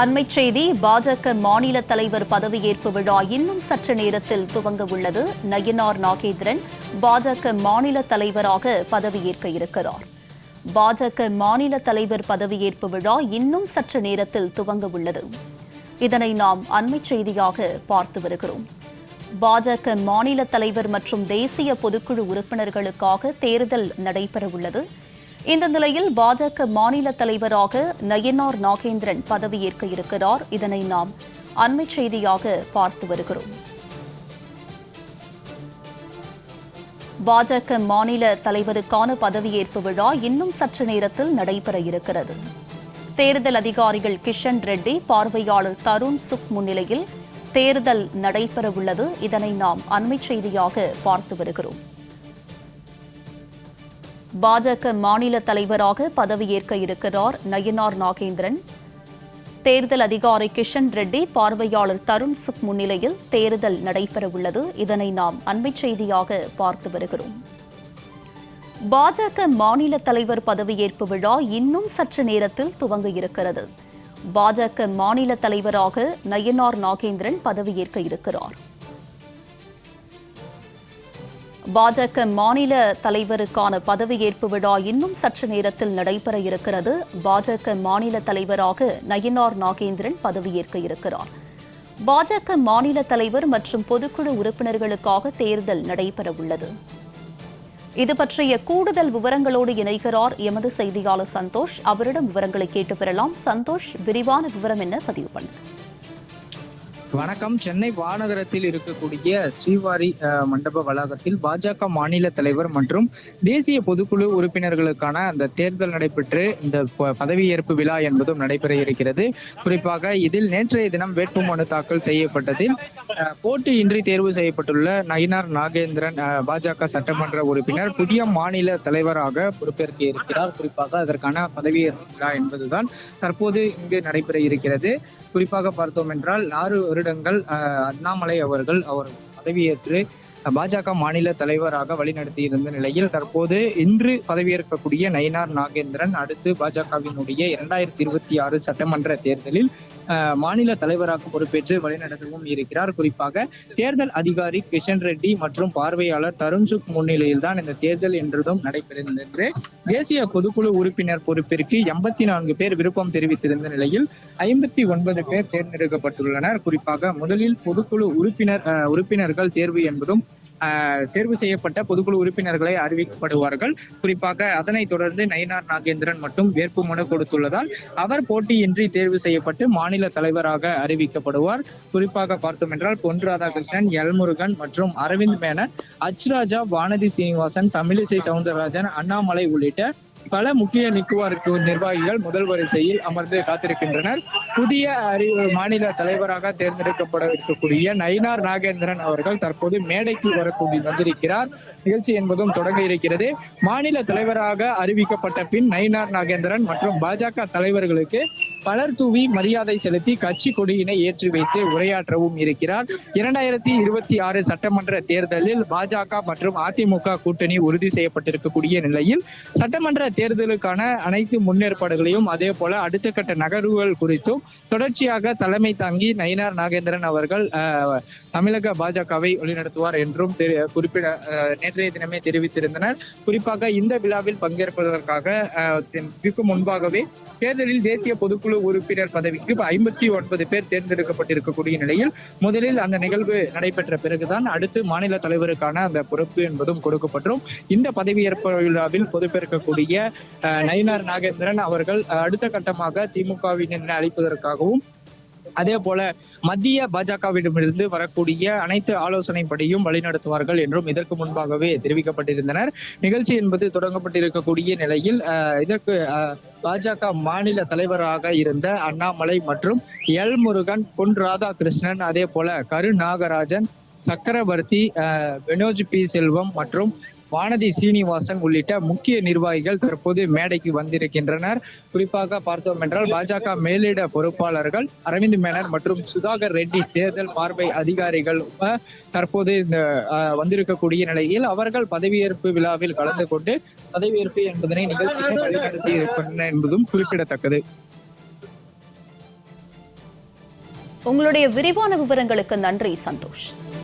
அண்மைச் செய்தி பாஜக மாநில தலைவர் பதவியேற்பு விழா இன்னும் சற்று நேரத்தில் துவங்க உள்ளது. நயினார் நாகேந்திரன் பாஜக மாநில தலைவராக பதவியேற்க இருக்கிறார். பாஜக மாநில தலைவர் பதவியேற்பு விழா இன்னும் சற்று நேரத்தில் துவங்க உள்ளது. இதனை நாம் அண்மைச் செய்தியாக பார்த்து வருகிறோம். பாஜக மாநில தலைவர் மற்றும் தேசிய பொதுக்குழு உறுப்பினர்களுக்காக தேர்தல் நடைபெறவுள்ளது. இந்த நிலையில் பாஜக மாநில தலைவராக நயினார் நாகேந்திரன் பதவியேற்க இருக்கிறார். இதனை நாம் அண்மை செய்தியாக பார்த்து வருகிறோம். பாஜக மாநில தலைவருக்கான பதவியேற்பு விழா இன்னும் சற்று நேரத்தில் நடைபெற இருக்கிறது. தேர்தல் அதிகாரிகள் கிஷன் ரெட்டி பார்வையாளர் தருண் சுக் முன்னிலையில் தேர்தல் நடைபெறவுள்ளது. இதனை நாம் அண்மைச் செய்தியாக பார்த்து வருகிறோம். பாஜக மாநில தலைவராக பதவியேற்க இருக்கிறார் நயினார் நாகேந்திரன். தேர்தல் அதிகாரி கிஷன் ரெட்டி பார்வையாளர் தருண் சுக் முன்னிலையில் தேர்தல் நடைபெறவுள்ளது. இதனை நாம் அண்மைச் செய்தியாக பார்த்து வருகிறோம். பாஜக மாநில தலைவர் பதவியேற்பு விழா இன்னும் சற்று நேரத்தில் துவங்க இருக்கிறது பாஜக மாநில தலைவராக நயினார் நாகேந்திரன் பதவியேற்க இருக்கிறார். பாஜக மாநில தலைவருக்கான பதவியேற்பு விழா இன்னும் சற்று நேரத்தில் நடைபெற இருக்கிறது. பாஜக மாநில தலைவராக நயினார் நாகேந்திரன் பதவியேற்க இருக்கிறார். பாஜக மாநில தலைவர் மற்றும் பொதுக்குழு உறுப்பினர்களுக்காக தேர்தல் நடைபெறவுள்ளது இது பற்றிய கூடுதல் விவரங்களோடு இணைகிறார் எமது செய்தியாளர் சந்தோஷ். அவரிடம் விவரங்களை கேட்டு பெறலாம். சந்தோஷ் விரிவான விவரம் என்ன? பதிவு பண்ணுங்க. வணக்கம். சென்னை வானகரத்தில் இருக்கக்கூடிய ஸ்ரீவாரி மண்டப வளாகத்தில் பாஜக மாநில தலைவர் மற்றும் தேசிய பொதுக்குழு உறுப்பினர்களுக்கான அந்த தேர்தல் நடைபெற்று இந்த பதவியேற்பு விழா என்பதும் நடைபெற இருக்கிறது. குறிப்பாக இதில் நேற்றைய தினம் வேட்புமனு தாக்கல் செய்யப்பட்டதில் அஹ், போட்டியின்றி தேர்வு செய்யப்பட்டுள்ள நயினார் நாகேந்திரன் அஹ், பாஜக சட்டமன்ற உறுப்பினர் புதிய மாநில தலைவராக பொறுப்பேற்க இருக்கிறார் குறிப்பாக அதற்கான பதவியேற்பு விழா என்பதுதான் தற்போது இங்கு நடைபெற இருக்கிறது. குறிப்பாக பார்த்தோம் என்றால் ஆறு வருடங்கள் அஹ், அண்ணாமலை அவர்கள் அவர் பதவியேற்று பாஜக மாநில தலைவராக வழிநடத்தியிருந்த நிலையில் தற்போது இன்று பதவியேற்கக்கூடிய நயினார் நாகேந்திரன் அடுத்து பாஜகவினுடைய இரண்டாயிரத்தி இருபத்தி ஆறு சட்டமன்ற தேர்தலில் மாநில தலைவராக பொறுப்பேற்று வழிநடத்தவும் இருக்கிறார். குறிப்பாக தேர்தல் அதிகாரி கிஷன் ரெட்டி மற்றும் பார்வையாளர் தருண்சுக் முன்னிலையில் தான் இந்த தேர்தல் என்றதும் நடைபெறுகிறது தேசிய பொதுக்குழு உறுப்பினர் பொறுப்பிற்கு எண்பத்தி நான்கு பேர் விருப்பம் தெரிவித்திருந்த நிலையில் ஐம்பத்தி ஒன்பது பேர் தேர்ந்தெடுக்கப்பட்டுள்ளனர். குறிப்பாக முதலில் பொதுக்குழு உறுப்பினர் அஹ், உறுப்பினர்கள் தேர்வு என்பதும் தேர்வு செய்யப்பட்ட பொதுக்குழு உறுப்பினர்களை அறிவிக்கப்படுவார்கள். குறிப்பாக அதனைத் தொடர்ந்து நயினார் நாகேந்திரன் மட்டும் வேட்புமனு கொடுத்துள்ளதால் அவர் போட்டியின்றி தேர்வு செய்யப்பட்டு மாநில தலைவராக அறிவிக்கப்படுவார். குறிப்பாக பார்த்தோம் என்றால் பொன் ராதாகிருஷ்ணன் எல்முருகன் மற்றும் அரவிந்த் மேனன் அச்ராஜா வானதி சீனிவாசன் தமிழிசை சவுந்தரராஜன் அண்ணாமலை உள்ளிட்ட பல முக்கிய நிக்குவாருக்கு நிர்வாகிகள் முதல் வரிசையில் அமர்ந்து காத்திருக்கின்றனர். புதிய அறிவு மாநில தலைவராக தேர்ந்தெடுக்கப்பட இருக்கக்கூடிய நயினார் நாகேந்திரன் அவர்கள் தற்போது மேடைக்கு வரக்கூடி வந்திருக்கிறார். நிகழ்ச்சி என்பதும் தொடங்க இருக்கிறது. மாநில தலைவராக அறிவிக்கப்பட்ட பின் நயினார் நாகேந்திரன் மற்றும் பாஜக தலைவர்களுக்கு பலர் தூவி மரியாதை செலுத்தி கட்சி கொடியினை ஏற்றி வைத்து உரையாற்றவும் இருக்கிறார். இரண்டாயிரத்தி இருபத்தி ஆறு சட்டமன்ற தேர்தலில் பாஜக மற்றும் அதிமுக கூட்டணி உறுதி செய்யப்பட்டிருக்கக்கூடிய நிலையில் சட்டமன்ற தேர்தலுக்கான அனைத்து முன்னேற்பாடுகளையும் அதே போல அடுத்த கட்ட நகர்வுகள் குறித்தும் தொடர்ச்சியாக தலைமை தாங்கி நயினார் நாகேந்திரன் அவர்கள் தமிழக பாஜகவை வழிநடத்துவார் என்றும் குறிப்பிட நேற்றைய தினமே தெரிவித்திருந்தனர். குறிப்பாக இந்த விழாவில் பங்கேற்பதற்காக இதுக்கு முன்பாகவே தேர்தலில் தேசிய பொதுக்குழு உறுப்பினர் பதவிக்கு ஐம்பத்தி ஒன்பது பேர் தேர்ந்தெடுக்கப்பட்டிருக்கக்கூடிய நிலையில் முதலில் அந்த நிகழ்வு நடைபெற்ற பிறகுதான் அடுத்து மாநில தலைவருக்கான அந்த பொறுப்பு என்பதும் கொடுக்கப்பட்டும் இந்த பதவியேற்பு விழாவில் பொறுப்பேற்கக்கூடிய நயினார் நாகேந்திரன் அவர்கள் அடுத்த கட்டமாக திமுகவினர் அளிப்பதற்காகவும் அதே போல மத்திய பாஜகவிடமிருந்து வரக்கூடிய அனைத்து ஆலோசனைப்படியும் வழிநடத்துவார்கள் என்றும் இதற்கு முன்பாகவே தெரிவிக்கப்பட்டிருந்தனர். நிகழ்ச்சி என்பது தொடங்கப்பட்டிருக்கக்கூடிய நிலையில் இதற்கு பாஜக மாநில தலைவராக இருந்த அண்ணாமலை மற்றும் எல் முருகன் பொன் ராதாகிருஷ்ணன் அதே போல கரு நாகராஜன் சக்கரவர்த்தி வினோஜ் பி செல்வம் மற்றும் வானதி சீனிவாசன் உள்ளிட்ட முக்கிய நிர்வாகிகள் தற்போது மேடைக்கு வந்திருக்கின்றனர். குறிப்பாக பார்த்தோம் என்றால் பாஜக மேலிட பொறுப்பாளர்கள் அரவிந்த் மேனன் மற்றும் சுதாகர் ரெட்டி தேர்தல் பார்வை அதிகாரிகள் தற்போது இந்த வந்திருக்கக்கூடிய நிலையில் அவர்கள் பதவியேற்பு விழாவில் கலந்து கொண்டு பதவியேற்பு என்பதனை நிகழ்ச்சியை வழிநடத்தி இருக்கின்றன என்பதும் குறிப்பிடத்தக்கது. உங்களுடைய விரிவான விவரங்களுக்கு நன்றி சந்தோஷ்.